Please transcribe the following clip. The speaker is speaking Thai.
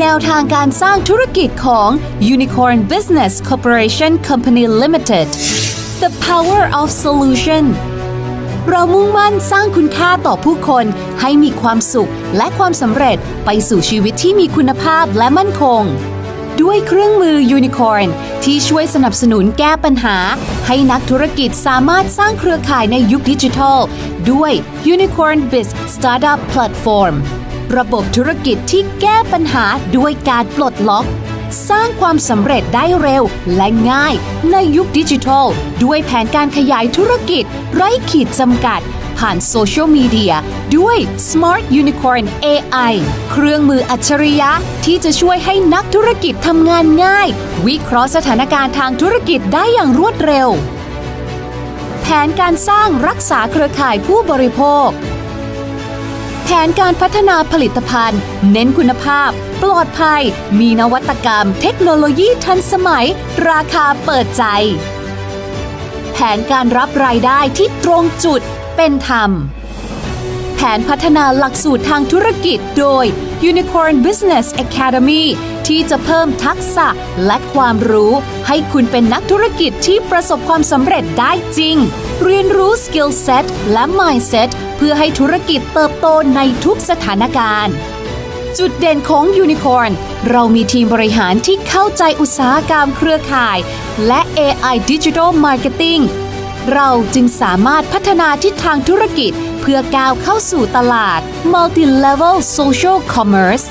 แนวทางการสร้างธุรกิจของ Unicorn Business Corporation Company Limited The Power of Solution เรามุ่งมั่นสร้างคุณค่าต่อผู้คนให้มีความสุขและความสำเร็จไปสู่ชีวิตที่มีคุณภาพและมั่นคง ด้วยเครื่องมือ Unicorn ที่ช่วยสนับสนุนแก้ปัญหา ให้นักธุรกิจสามารถสร้างเครือข่ายในยุคดิจิทัล ด้วย Unicorn Biz Startup Platform ระบบธุรกิจที่แก้ปัญหาด้วยการปลดล็อก สร้างความสำเร็จได้เร็วและง่ายในยุคดิจิทัล ด้วยแผนการขยายธุรกิจ ไร้ขีดจำกัด ผ่านโซเชียลมีเดียด้วย Smart Unicorn AI เครื่องมืออัจฉริยะที่จะช่วยให้นักธุรกิจทำงานง่าย วิเคราะห์สถานการณ์ทางธุรกิจได้อย่างรวดเร็ว แผนการสร้างรักษาเครือข่ายผู้บริโภค แผนการพัฒนาผลิตภัณฑ์ เน้นคุณภาพ ปลอดภัย มีนวัตกรรม เทคโนโลยีทันสมัย ราคาเปิดใจ แผนการรับรายได้ที่ตรงจุดเป็นธรรม แผนพัฒนาหลักสูตรทางธุรกิจโดย Unicorn Business Academy ที่จะเพิ่มทักษะและความรู้ ให้คุณเป็นนักธุรกิจที่ประสบความสำเร็จได้จริง เรียนรู้ Skill Set และ Mindset เพื่อให้ธุรกิจเติบโตในทุกสถานการณ์ จุดเด่นของ Unicorn เรามีทีมบริหารที่เข้าใจอุตสาหกรรมเครือข่าย และ AI Digital Marketing เราจึงสามารถพัฒนาทิศทางธุรกิจเพื่อก้าวเข้าสู่ตลาด Multi-Level Social Commerce